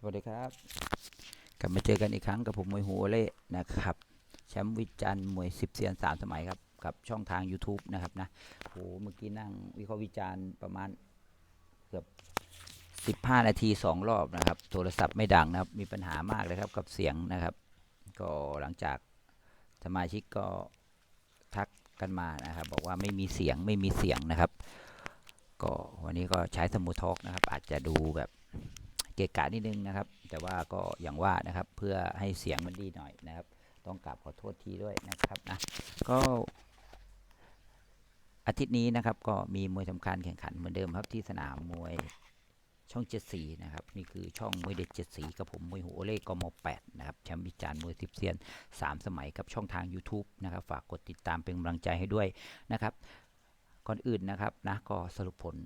สวัสดีครับ กลับมาเจอกันอีกครั้งกับผมมวยหัวเล่นะครับ แชมป์วิจารณ์มวยสิบเซียนสามสมัยครับกับช่องทาง YouTube นะครับนะโหเมื่อกี้นั่งวิเคราะห์วิจารณ์ประมาณเกือบ15นาที2รอบนะครับ โทรศัพท์ไม่ดังนะครับ มีปัญหามากเลยครับกับเสียงนะครับ ก็หลังจากสมาชิกก็ทักกันมานะครับ บอกว่าไม่มีเสียงไม่มีเสียงนะครับ ก็วันนี้ก็ใช้สมุททอกนะครับ อาจจะดูแบบ เกะกะนิดนึงนะครับ แต่ว่าก็อย่างว่านะครับเพื่อให้เสียงมันดีหน่อยนะครับ ต้องกราบขอโทษทีด้วยนะครับนะก็อาทิตย์นี้นะครับก็มีมวยสำคัญแข่งขันเหมือนเดิมครับที่สนามมวยช่องเจ็ดสีนะครับนี่คือช่องมวยเด็ดเจ็ดสีกับผมมวยหัวเล่กมแปดนะครับแชมป์วิจารณ์มวยสิบเซียนสามสมัยกับช่องทาง YouTube นะครับฝากกดติดตามเป็นกำลังใจให้ด้วยนะครับ ก่อนอื่นนะครับนะก็สรุปผล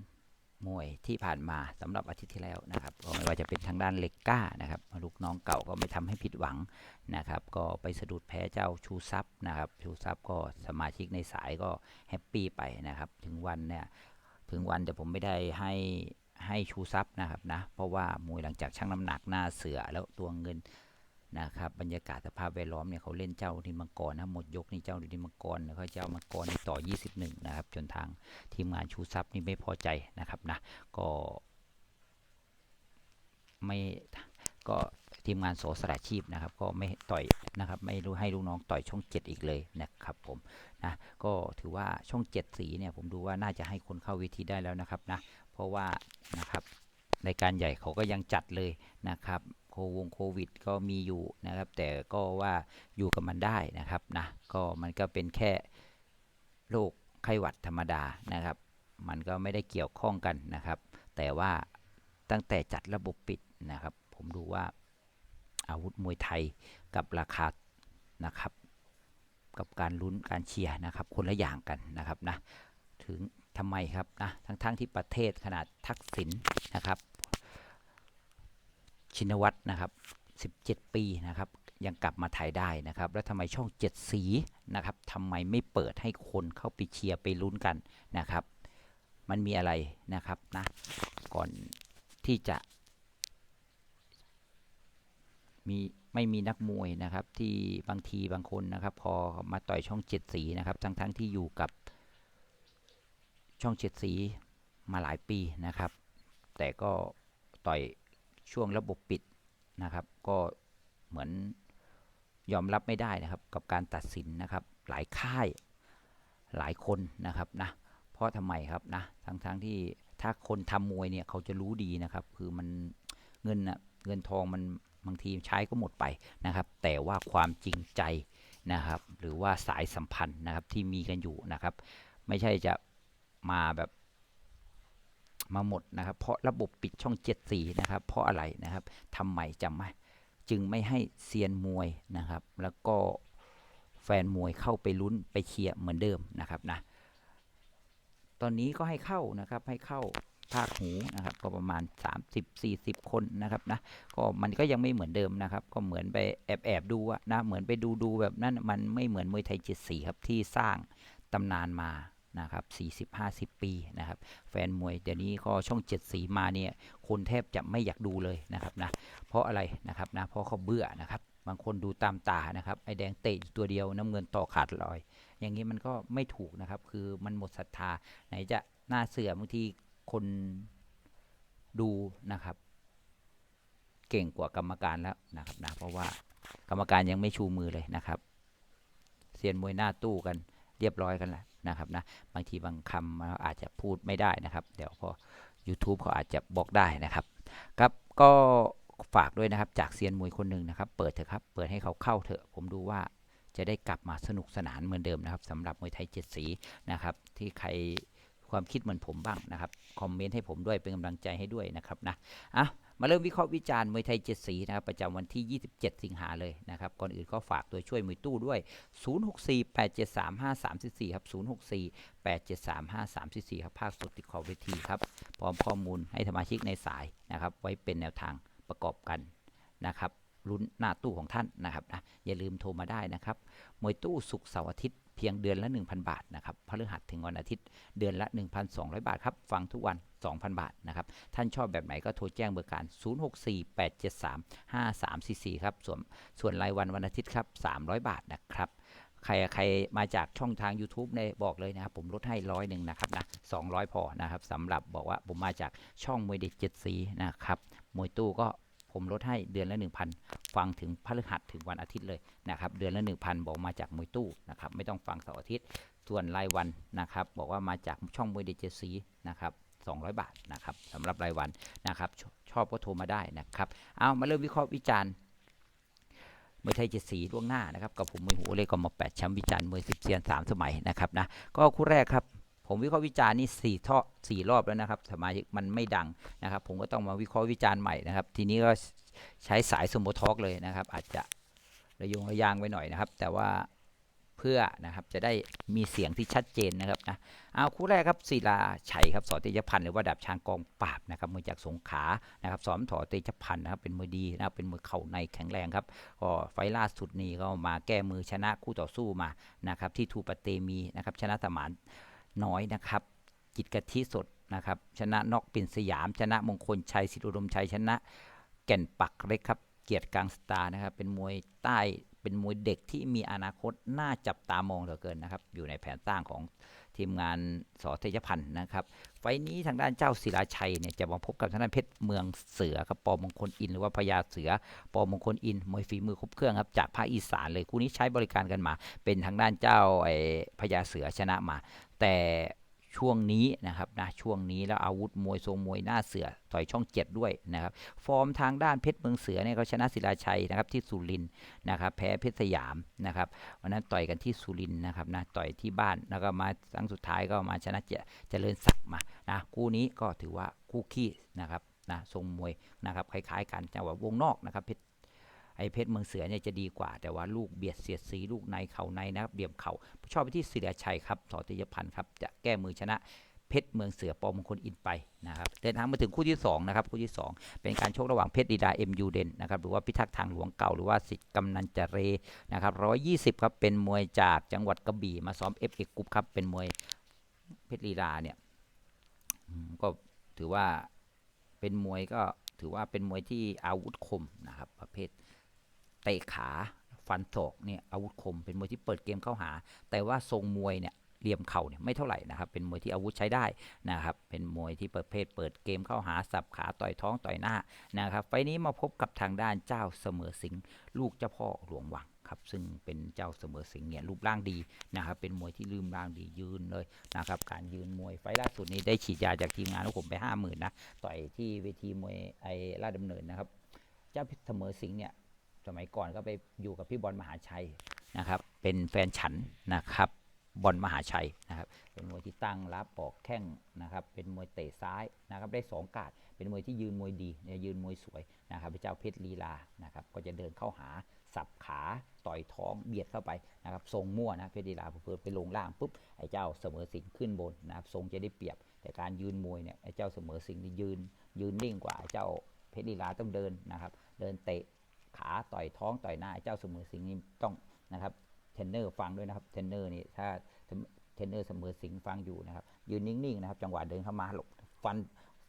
มวยที่ผ่านมาสำหรับอาทิตย์ที่แล้วนะครับก็ไม่ว่าจะเป็นทางด้านเล็กก้านะครับลูกน้องเก่าก็ไม่ทำให้ผิดหวังนะครับ ก็ไปสะดุดแพ้เจ้าชูซับนะครับชูซับก็สมาชิกในสายก็แฮปปี้ไปนะครับ ถึงวันเนี่ยถึงวันแต่ผมไม่ได้ให้ให้ชูซับนะครับนะเพราะว่ามวยหลังจากชั่งน้ำหนักหน้าเสือแล้วตัวเงิน นะครับบรรยากาศสภาพแวดล้อมเนี่ยเขาเล่นเจ้าดินมังกรนะหมดยกนี่เจ้าดินมังกรแล้วก็เจ้ามังกรต่อ 21 นะครับ จนทางทีมงานชูทรัพย์นี่ไม่พอใจนะครับนะก็ไม่ก็ทีมงานโสสระชีพนะครับ ก็ไม่ต่อยนะครับ ไม่รู้ให้ลูกน้องต่อยช่องเจ็ดอีกเลยนะครับผมนะก็ถือว่าช่องเจ็ดสีเนี่ยผมดูว่าน่าจะให้คนเข้าเวทีได้แล้วนะครับนะเพราะว่านะครับ รายการใหญ่เขาก็ยังจัดเลยนะครับโควงโควิดก็มีอยู่นะครับ แต่ก็ว่าอยู่กับมันได้นะครับนะก็มันก็เป็นแค่โรคไข้หวัดธรรมดานะครับ มันก็ไม่ได้เกี่ยวข้องกันนะครับ แต่ว่าตั้งแต่จัดระบบปิดนะครับ ผมดูว่าอาวุธมวยไทยกับราคานะครับ กับการลุ้นการเชียร์นะครับ คนละอย่างกันนะครับนะถึงทำไมครับนะทั้งๆทที่ประเทศขนาดทักษิณนะครับ ชินวัตรนะครับ 17 ปีนะครับ ยังกลับมาไทยได้นะครับ แล้วทำไมช่องเจ็ดสีนะครับทำไมไม่เปิดให้คนเข้าไปเชียร์ไปลุ้นกันนะครับ มันมีอะไรนะครับนะก่อนที่จะ มีไม่มีนักมวยนะครับ ที่บางทีบางคนนะครับ พอมาต่อยช่องเจ็ดสีนะครับ ทั้งๆทที่อยู่กับช่องเจ็ดสีมาหลายปีนะครับ แต่ก็ต่อย ช่วงระบบปิดนะครับ ก็เหมือนยอมรับไม่ได้นะครับ กับการตัดสินนะครับ หลายค่ายหลายคนนะครับนะเพราะทำไมครับนะทั้งๆทที่ถ้าคนทำมวยเนี่ยเขาจะรู้ดีนะครับ คือมันเงินนะเงินทองมันบางทีใช้ก็หมดไปนะครับ แต่ว่าความจริงใจนะครับ หรือว่าสายสัมพันธ์นะครับที่มีกันอยู่นะครับ ไม่ใช่จะมาแบบ มาหมดนะครับ เพราะระบบปิดช่องเจ็ดสีนะครับ เพราะอะไรนะครับทำไมจะไหมจึงไม่ให้เซียนมวยนะครับ แล้วก็แฟนมวยเข้าไปลุ้นไปเชียร์เหมือนเดิมนะครับนะตอนนี้ก็ให้เข้านะครับให้เข้าภาคหูนะครับ ก็ประมาณ 30-40 คนนะครับนะก็มันก็ยังไม่เหมือนเดิมนะครับ ก็เหมือนไปแอบแอบดูนะเหมือนไปดูดูแบบนั้นมันไม่เหมือนมวยไทยเจ็ดสีครับที่สร้างตำนานมา นะครับ 40-50 ปีนะครับ แฟนมวยเดี๋ยวนี้ก็ช่องเจ็ดสีมาเนี่ยคนแทบจะไม่อยากดูเลยนะครับนะ เพราะอะไรนะครับนะ เพราะเขาเบื่อนะครับ บางคนดูตามตานะครับ ไอแดงเตะตัวเดียวน้ำเงินต่อขาดลอย อย่างนี้มันก็ไม่ถูกนะครับ คือมันหมดศรัทธา ไหนจะหน้าเสือบางทีคนดูนะครับ เก่งกว่ากรรมการแล้วนะครับนะ เพราะว่ากรรมการยังไม่ชูมือเลยนะครับ เซียนมวยหน้าตู้กันเรียบร้อยกันแล้ว นะครับนะบางทีบางคำเราอาจจะพูดไม่ได้นะครับ เดี๋ยวพอ YouTube เขาอาจจะบอกได้นะครับครับก็ฝากด้วยนะครับจากเซียนมวยคนหนึ่งนะครับ เปิดเถอะครับเปิดให้เขาเข้าเถอะผมดูว่าจะได้กลับมาสนุกสนานเหมือนเดิมนะครับสำหรับมวยไทยเจ็ดสีนะครับที่ใครความคิดเหมือนผมบ้างนะครับคอมเมนต์ให้ผมด้วยเป็นกำลังใจให้ด้วยนะครับนะอะ มาเริ่มวิเคราะห์วิจารณ์มวยไทยเจ็ดสีนะครับประจำวันที่ 27 สิงหาเลยนะครับ ก่อนอื่นก็ฝากตัวช่วยมวยตู้ด้วย 0648735344 ครับ 0648735344 ครับภาคสดติดขอบเวทีครับ พร้อมข้อมูลให้สมาชิกในสายนะครับ ไว้เป็นแนวทางประกอบกันนะครับลุ้นหน้าตู้ของท่านนะครับนะอย่าลืมโทรมาได้นะครับมวยตู้สุกร์เสาร์อาทิตย์ พียงเดือนละ 1,000 บาทนะครับพฤหัสถึงวันอาทิตย์เดือนละ 1,200 บาทครับ ฟังทุกวัน 2,000 บาทนะครับ ท่านชอบแบบไหนก็โทรแจ้งเบอร์การ 0648735344 ครับ ส่วนส่วนรายวันวันอาทิตย์ครับ 300 บาทนะครับ ใครใครมาจากช่องทาง YouTube เนี่ยบอกเลยนะครับ ผมลดให้ร้อยหนึ่งนะครับนะ200 พอนะครับสำหรับบอกว่าผมมาจากช่องมวยเด็กเจ็ดสีนะครับมวยตู้ก็ ผมลดให้เดือนละ 1,000 ฟังถึงพฤหัสถึงวันอาทิตย์เลยนะครับ เดือนละ 1,000 บอกมาจากมวยตู้นะครับ ไม่ต้องฟังเสาร์อาทิตย์ ส่วนรายวันนะครับ บอกว่ามาจากช่องมวยเด็กเจ็ดสีนะครับ200 บาทนะครับสำหรับรายวันนะครับชชอบก็โทรมาได้นะครับ เอามาเริ่มวิเคราะห์วิจารณ์มวยไทยเจ็ดสีล่วงหน้านะครับ กับผมมวยหูเลขกมาแปดแชมป์วิจารณ์มวยสิบเซียนสามสมัยนะครับนะก็คู่แรกครับ ผมวิเคราะห์วิจารณ์นี่สี่ท่อสี่รอบแล้วนะครับสมาชิกมันไม่ดังนะครับ ผมก็ต้องมาวิเคราะห์วิจารณ์ใหม่นะครับ ทีนี้ก็ใช้สายสมโทอกเลยนะครับ อาจจะระยงระยางไว้หน่อยนะครับ แต่ว่าเพื่อนะครับจะได้มีเสียงที่ชัดเจนนะครับนะเอาคู่แรกครับศิลาชัยครับสอเตชพันธ์หรือว่าดาบช้างกองปราบนะครับมวยจากสงขานะครับสอนถอเตชพันธ์นะครับเป็นมวยดีนะครับเป็นมวยเข่าในแข็งแรงครับก็ไฟล่าสุดนี้ก็มาแก้มือชนะคู่ต่อสู้มานะครับที่ทูปเตมีนะครับชนะสมาน น้อยนะครับจิตกะทิสดนะครับ ชนะนอกปิ่นสยาม ชนะมงคลชัยสิทธิอุดมชัยชนะ แก่นปักเล็กครับ เกียรติกลางสตาร์นะครับ เป็นมวยใต้เป็นมวยเด็กที่มีอนาคตน่าจับตามองเหลือเกินนะครับ อยู่ในแผนสร้างของทีมงานสอเทยพันธ์นะครับ ไฟนี้ทางด้านเจ้าศิลาชัยเนี่ยจะมาพบกับทางด้านเพชรเมืองเสือครับปอมงคลอินหรือว่าพญาเสือปอมงคลอินมวยฝีมือครบเครื่องครับจากภาคอีสานเลยคู่นี้ใช้บริการกันมา เป็นทางด้านเจ้าไอ้พญาเสือชนะมา แต่ ช่วงนี้นะครับนะช่วงนี้แล้วอาวุธมวยทรงมวยหน้าเสือต่อยช่องเจ็ดด้วยนะครับฟอร์มทางด้านเพชรเมืองเสือเนี่ยเขาชนะศิลาชัยนะครับที่สุรินนะครับแพ้เพชรสยามนะครับวันนั้นต่อยกันที่สุรินนะครับนะต่อยที่บ้านแล้วก็มาครั้งสุดท้ายก็มาชนะเจจริญศักดิ์มานะคู่นี้ก็ถือว่าคู่ขี้นะครับนะทรงมวยนะครับคล้ายๆกันจังหวะวงนอกนะครับเพชร เพชรเมืองเสือเนี่ยจะดีกว่า แต่ว่าลูกเบียดเสียดสีลูกในเข่าในนะครับเดี่ยมเข่าชอบไปที่ศิลาชัยครับสอติยพันธ์ครับจะแก้มือชนะเพชรเมืองเสือปอมงคลอินไปนะครับเดินทางมาถึงคู่ที่สองนะครับคู่ที่สองเป็นการชกระหว่างเพชรดีดาเอ็มยูเดนนะครับหรือว่าพิทักษ์ทางหลวงเก่าหรือว่าสิทธิ์กำนันจเรนะครับร้อยยี่สิบครับเป็นมวยจากจังหวัดกระบี่มาซ้อมเอฟเอกรุ๊ปครับเป็นมวยเพชรลีลาเนี่ยก็ถือว่าเป็นมวยก็ถือว่าเป็นมวยที่อาวุธคมนะครับประเภท เตะขาฟันศอกเนี่ยอาวุธคมเป็นมวยที่เปิดเกมเข้าหา แต่ว่าทรงมวยเนี่ยเหลี่ยมเข่าเนี่ยไม่เท่าไหร่นะครับ เป็นมวยที่อาวุธใช้ได้นะครับ เป็นมวยที่ประเภทเปิดเกมเข้าหาสับขาต่อยท้องต่อยหน้านะครับ ไฟนี้มาพบกับทางด้านเจ้าเสมอสิงลูกเจ้าพ่อหลวงวังครับ ซึ่งเป็นเจ้าเสมอสิงเนี่ยรูปร่างดีนะครับ เป็นมวยที่ลืมร่างดียืนเลยนะครับ การยืนมวยไฟล์ล่าสุดนี้ได้ฉีดยาจากทีมงานของผมไปห้าหมื่นนะ ต่อยที่เวทีมวยไอ้ราชดำเนินนะครับ เจ้าเสมอสิงเนี่ย สมัยก่อนก็ไปอยู่กับพี่บอลมหาชัยนะครับ เป็นแฟนฉันนะครับบอลมหาชัยนะครับ เป็นมวยที่ตั้งรับปอกแข้งนะครับ เป็นมวยเตะซ้ายนะครับ ได้สองกาด เป็นมวยที่ยืนมวยดีเนี่ยยืนมวยสวยนะครับพระเจ้าเพชรลีลานะครับ ก็จะเดินเข้าหาสับขาต่อยท้องเบียดเข้าไปนะครับทรงมั่วนะเพชรลีลาเพื่อไปลงล่างปุ๊บไอ้เจ้าเสมอสิงขึ้นบนนะครับทรงจะได้เปรียบ แต่การยืนมวยเนี่ยไอ้เจ้าเสมอสิงนี่ยืนยืนนิ่งกว่าไอ้เจ้าเพชรลีลาต้องเดินนะครับ เดินเตะ ขาต่อยท้องต่อยหน้าเจ้าเสมอสิงนี่ต้องนะครับเทนเนอร์ฟังด้วยนะครับเทนเนอร์นี่ถ้าเทนเนอร์เสมอสิงฟังอยู่นะครับยืนนิ่งๆนะครับ จังหวะเดินเข้ามาหลบฟัน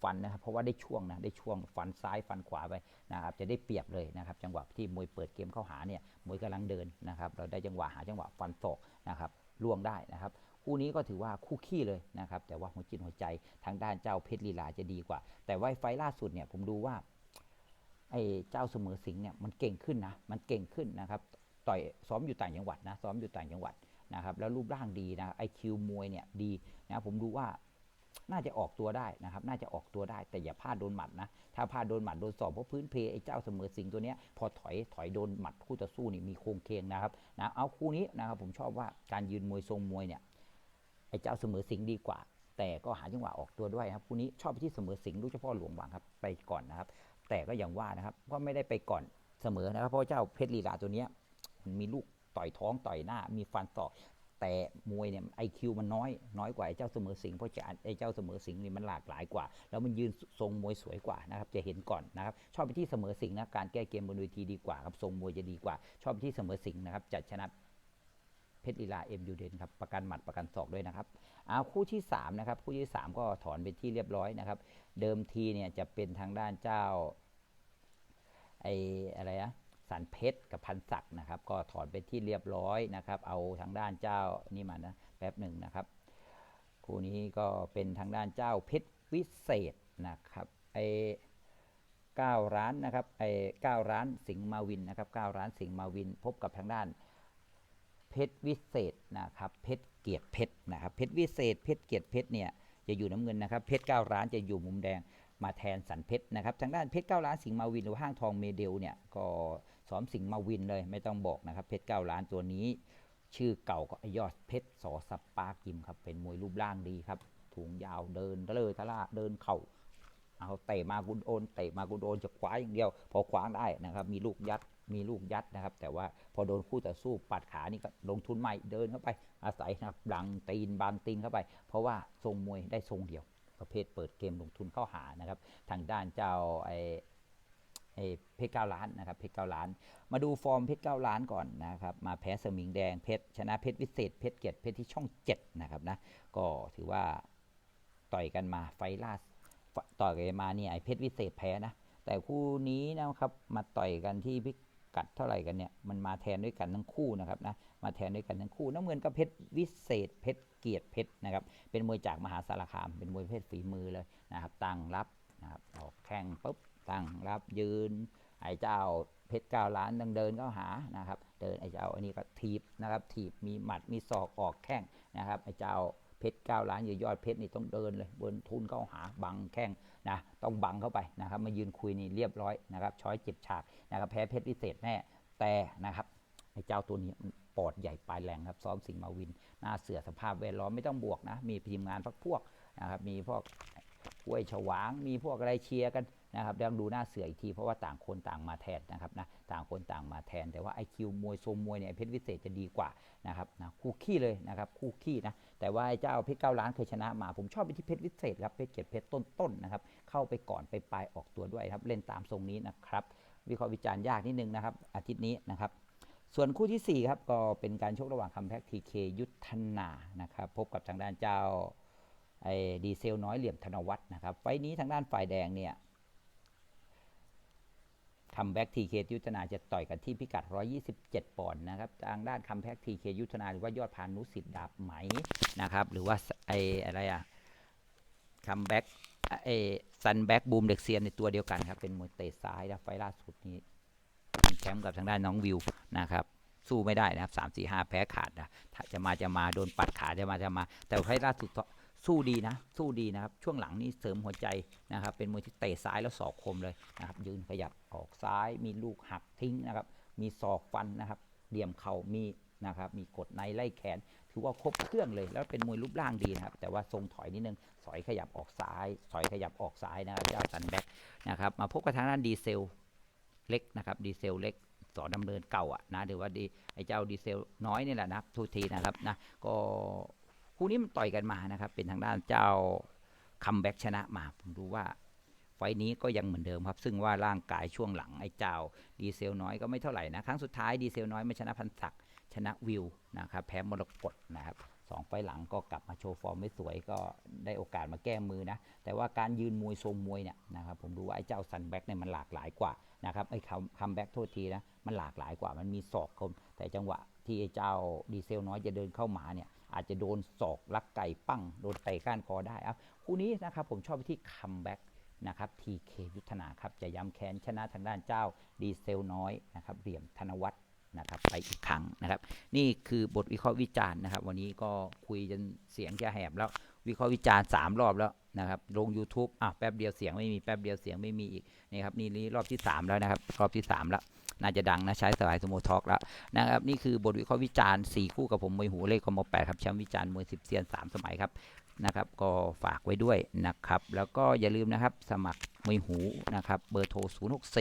ฟันนะครับเพราะว่าได้ช่วงนะได้ช่วงฟันซ้ายฟันขวาไปนะครับจะได้เปรียบเลยนะครับ จังหวะที่มวยเปิดเกมเข้าหาเนี่ยมวยกำลังเดินนะครับ เราได้จังหวะหาจังหวะฟันศอกนะครับล่วงได้นะครับคู่นี้ก็ถือว่าคู่ขี้เลยนะครับ แต่ว่าหัวจิตหัวใจทางด้านเจ้าเพชรลีลาจะดีกว่า แต่ว่าไฟล่าสุดเนี่ยผมดูว่า ไอ้เจ้าเสมอสิงเนี่ยมันเก่งขึ้นนะมันเก่งขึ้นนะครับต่อยซ้อมอยู่ต่างจังหวัดนะซ้อมอยู่ต่างจังหวัดนะครับแล้วรูปร่างดีนะไอคิวมวยเนี่ยดีนะผมดูว่าน่าจะออกตัวได้นะครับ น่าจะออกตัวได้แต่อย่าพลาดโดนหมัดนะ ถ้าพลาดโดนหมัดโดนสอบเพราะพื้นเพไอ้เจ้าเสมอสิงตัวเนี้ยพอถอยถอยโดนหมัดคู่ต่อสู้นี่มีโครงเคงนะครับนะเอาคู่นี้นะครับผมชอบว่าการยืนมวยทรงมวยเนี่ยไอ้เจ้าเสมอสิงดีกว่า แต่ก็หาจังหวะออกตัวด้วยครับคู่นี้ชอบไปที่เสมอสิงห์ลูกเฉพาะหลวงหวังครับไปก่อนนะครับ แต่ก็อย่างว่านะครับ ก็ไม่ได้ไปก่อนเสมอนะครับเพราะเจ้าเพชรลีลาตัวเนี้ยมันมีลูกต่อยท้องต่อยหน้า มีฟันศอกแต่มวยเนี่ยไอคิวมันน้อย น้อยกว่าไอ้เจ้าเสมอสิงเพราะจะไอ้เจ้าเสมอสิงนี่มันหลากหลายกว่า แล้วมันยืนทรงมวยสวยกว่านะครับจะเห็นก่อนนะครับชอบไปที่เสมอสิงนะการแก้เกมบนเวทีดีกว่าครับทรงมวยจะดีกว่า ชอบไปที่เสมอสิงนะครับจะชนะ เพชรลีลาเอ็มยูเดนครับประกันหมัดประกันศอกด้วยนะครับเอาคู่ที่สามนะครับคู่ที่สามก็ถอนเป็นที่เรียบร้อยนะครับ เดิมทีเนี่ยจะเป็นทางด้านเจ้าไออะไรนะสันเพชรกับพันศักนะครับ ก็ถอนเป็นที่เรียบร้อยนะครับ เอาทางด้านเจ้านี่มานะแป๊บหนึ่งนะครับ คู่นี้ก็เป็นทางด้านเจ้าเพชรวิเศษนะครับไอเก้าร้านนะครับไอเก้าร้านสิงห์มาวินนะครับเก้าร้านสิงห์มาวิน พบกับทางด้าน เพชรวิเศษนะครับเพชรเกียรติเพชรนะครับเพชรวิเศษเพชรเกียรติเพชรเนี่ยจะอยู่น้ำเงินนะครับเพชรเก้าร้านจะอยู่มุมแดงมาแทนสันเพชรนะครับทางด้านเพชรเก้าร้านสิงห์มาวินหรือห้างทองเมเดลเนี่ยก็ซ้อมสิงห์มาวินเลยไม่ต้องบอกนะครับเพชรเก้าล้านตัวนี้ ชื่อเก่าก็อยอดเพชรสอสับปากิมครับเป็นมวยรูปร่างดีครับถุงยาวเดินเลทะล่าเดินเข่าเอาเตะมากุนโอนเตะมากุนโอนจะคว้าอย่างเดียว พอคว้าได้นะครับมีลูกยัด มีลูกยัดนะครับ แต่ว่าพอโดนคู่ต่อสู้ปัดขานี่ก็ลงทุนใหม่เดินเข้าไป อาศัยนะครับดังตีนบางตีนเข้าไป เพราะว่าทรงมวยได้ทรงเดียว ประเภทเปิดเกมลงทุนเข้าหานะครับ ทางด้านเจ้าไอเพชรเก้าล้านนะครับเพชรเก้าล้าน มาดูฟอร์มเพชรเก้าล้านก่อนนะครับมาแพ้สมิงแดงเพชรชนะเพชรวิเศษเพชรเกียรติเพชรที่ช่องเจ็ดนะครับนะก็ถือว่าต่อยกันมาไฟล่าสต่อยกันมาเนี่ยไอเพชรวิเศษแพ้นะแต่คู่นี้นะครับมาต่อยกันที่พิ กัดเท่าไหร่กันเนี่ยมันมาแทนด้วยกันทั้งคู่นะครับนะมาแทนด้วยกันทั้งคู่ น้ำเงินก็เพชรวิเศษเพชรเกียรติเพชรนะครับเป็นมวยจากมหาสารคาม เป็นมวยเพศฝีมือเลยนะครับตั้งรับนะครับออกแข้งปุ๊บตั้งรับยืนไอ้เจ้าเพชรเก้าล้านต้องเดินเข้าหานะครับเดินไอ้เจ้าอันนี้ก็ถีบนะครับถีบมีหมัดมีศอกออกแข้งนะครับไอ้เจ้าเพชรเก้าล้านยอดเพชรนี่ต้องเดินเลยบนทุนเข้าหาบังแข้ง นะต้องบังเข้าไปนะครับมายืนคุยนี่เรียบร้อยนะครับช้อยเจ็บฉากนะครับแพ้เพชรวิเศษแน่แต่นะครับไอ้เจ้าตัวนี้ปอดใหญ่ปลายแรงครับซ้อมสิงมาวิน หน้าเสือสภาพแวดล้อมไม่ต้องบวกนะ มีทีมงานพักพวกนะครับมีพวก กล้วยฉวางมีพวกอะไรเชียร์กันนะครับเดี๋ยวดูหน้าเสืออีกทีเพราะว่าต่างคนต่างมาแทนนะครับนะต่างคนต่างมาแทน แต่ว่าไอคิวมวยทรงมวยเนี่ยเพชรวิเศษจะดีกว่านะครับนะคู่ขี้เลยนะครับคู่ขี้นะแต่ว่าไอเจ้าเพชรเก้าล้านเคยชนะมา ผมชอบไปที่เพชรวิเศษครับเพชรเกียรติเพชรต้นๆนะครับเข้าไปก่อนไปปลายออกตัวด้วยครับเล่นตามทรงนี้นะครับวิเคราะห์วิจารณ์ยากนิดนึงนะครับอาทิตย์นี้นะครับส่วนคู่ทีสี่4ครับก็เป็นการชกระหว่างคัมแพ็กทีเคยุทธนานะครับพบกับทางด้านเจ้า ไอ้ดีเซลน้อยเหลี่ยมธนวัฒน์นะครับไฟนี้ทางด้านฝ่ายแดงเนี่ยคัมแบ็กทีเคยุทธนาจะต่อยกันที่พิกัด 127 ปอนด์นะครับ ทางด้านคัมแบ็กทีเคยุทธนาหรือว่ายอดพานุสิทธิ์ดาบไหมนะครับ หรือว่าไออะไรอะคัมแบ็กไอซันแบ็กบูมเด็กเซียนในตัวเดียวกันครับ เป็นมวยเตะซ้ายนะไฟล่าสุดนี้แชมป์กับทางด้านน้องวิวนะครับ สู้ไม่ได้นะครับสามสี่ห้าแพ้ขาดนะจะมาจะมาโดนปัดขาจะมาจะมา แต่ไฟล์ล่าสุด สู้ดีนะ สู้ดีนะครับ ช่วงหลังนี้เสริมหัวใจนะครับ เป็นมวยที่เตะซ้ายแล้วศอกคมเลยนะครับ ยืนขยับออกซ้าย มีลูกหักทิ้งนะครับ มีศอกฟันนะครับ เหลี่ยมเข่ามีนะครับ มีกดในไล่แขน ถือว่าครบเครื่องเลย แล้วเป็นมวยรูปร่างดีนะครับ แต่ว่าทรงถอยนิดนึง สอยขยับออกซ้าย สอยขยับออกซ้ายนะครับเจ้าซันแบ็กนะครับ มาพบกับทางด้านดีเซลเล็กนะครับ ดีเซลเล็กสอดำเนินเก่าอะนะหรือว่าดีไอ้เจ้าดีเซลน้อยนี่แหละนะทุกทีนะครับนะก็ คู่นี้มันต่อยกันมานะครับ เป็นทางด้านเจ้าคัมแบ็กชนะมา ผมดูว่า ไฟนี้ก็ยังเหมือนเดิมครับ ซึ่งว่าร่างกายช่วงหลังไอ้เจ้าดีเซลน้อยก็ไม่เท่าไหร่นะ ครั้งสุดท้ายดีเซลน้อยไม่ชนะพันศักชนะวิวนะครับแพ้มรกตนะครับสองไฟหลังก็กลับมาโชว์ฟอร์มไม่สวยก็ได้โอกาสมาแก้มือนะ แต่ว่าการยืนมวยทรงมวยเนี่ยนะครับผมดูว่าไอ้เจ้าซันแบ็กเนี่ยมันหลากหลายกว่านะครับไอ้คัมแบ็กโทษทีนะมันหลากหลายกว่ามันมีศอกคมแต่จังหวะที่ไอ้เจ้าดีเซลน้อยจะเดินเข้ามาเนี่ย อาจจะโดนศอกลักไก่ปั้งโดนเตะก้านคอได้ครับคู่นี้นะครับผมชอบไปที่คัมแบ็กนะครับทีเคยุทธนาครับจะย้ำแค้นชนะทางด้านเจ้าดีเซลน้อยนะครับเหลี่ยมธนวัฒน์นะครับไปอีกครั้งนะครับ นี่คือบทวิเคราะห์วิจารณ์นะครับ วันนี้ก็คุยจนเสียงจะแหบแล้ววิเคราะห์วิจารณ์ 3 รอบแล้วนะครับ ลง YouTube อะแป๊บเดียวเสียงไม่มีแป๊บเดียวเสียงไม่มีอีกนี่ครับนี่นี่รอบที่ 3 แล้วนะครับ รอบที่ 3 แล้ว น่าจะดังนะใช้สายสโมทอกแล้วนะครับนี่คือบทวิเคราะห์วิจารณ์4คู่กับผมมวยหูเลขคอมแปดครับแชมป์วิจารณ์มวย10เซียน3สมัยครับนะครับก็ฝากไว้ด้วยนะครับ แล้วก็อย่าลืมนะครับสมัครมวยหูนะครับเบอร์โทร 0 6 4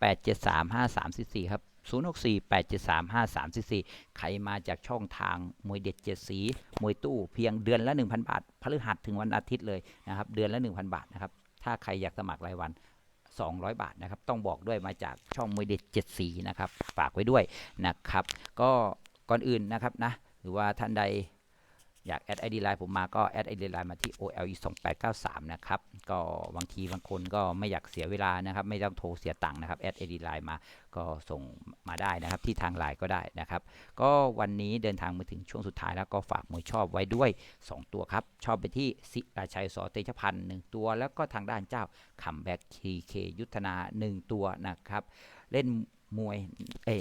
8 7 3 5 3 4 4 ครับ 0648735344 ใครมาจากช่องทางมวยเด็ดเจ็ดสีมวยตู้เพียงเดือนละ 1,000 บาทพฤหัสถึงวันอาทิตย์เลยนะครับ เดือนละ 1,000 บาทนะครับ ถ้าใครอยากสมัครรายวัน 200 บาทนะครับ ต้องบอกด้วยมาจากช่องมวยเด็ดเจ็ดสีนะครับ ฝากไว้ด้วยนะครับ ก็ก่อนอื่นนะครับนะ หรือว่าท่านใด อยากแอดไอดีไลน์ผมมาก็แอดไอดีไลน์มาที่ OLE 2 8 9 3นะครับ ก็บางทีบางคนก็ไม่อยากเสียเวลานะครับ ไม่ต้องโทรเสียตังค์นะครับแอดไอดีไลน์มาก็ส่งมาได้นะครับ ที่ทางไลน์ก็ได้นะครับ ก็วันนี้เดินทางมาถึงช่วงสุดท้ายแล้วก็ฝากมวยชอบไว้ด้วย 2 ตัวครับ ชอบไปที่ศิราชัยสอเตชพันธ์หนึ่งตัว แล้วก็ทางด้านเจ้าคัมแบ็กทีเคยุทธนา 1 ตัวนะครับ เล่นมวยเอ้ย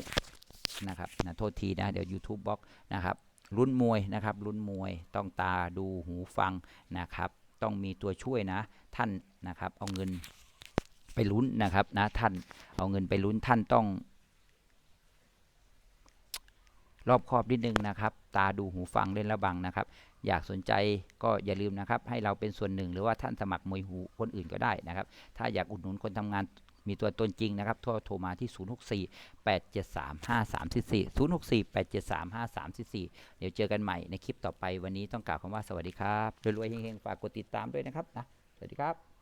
นะครับนะโทษทีนะ เดี๋ยว YouTube บล็อกนะครับ ลุ้นมวยนะครับลุ้นมวยต้องตาดูหูฟังนะครับ ต้องมีตัวช่วยนะท่านนะครับ เอาเงินไปลุ้นนะครับนะท่านเอาเงินไปลุ้นท่านต้อง รอบครอบนิดนึงนะครับ ตาดูหูฟังเล่นระบังนะครับ อยากสนใจก็อย่าลืมนะครับ ให้เราเป็นส่วนหนึ่ง หรือว่าท่านสมัครมวยหูคนอื่นก็ได้นะครับ ถ้าอยากอุดหนุนคนทำงาน มีตัวตนจริงนะครับโทรโทรมาที่ 064 873 5344 064 873 5344 เดี๋ยวเจอกันใหม่ในคลิปต่อไปวันนี้ต้องกล่าวคำว่าสวัสดีครับรวยๆเฮงๆฝากกดติดตามด้วยนะครับนะสวัสดีครับ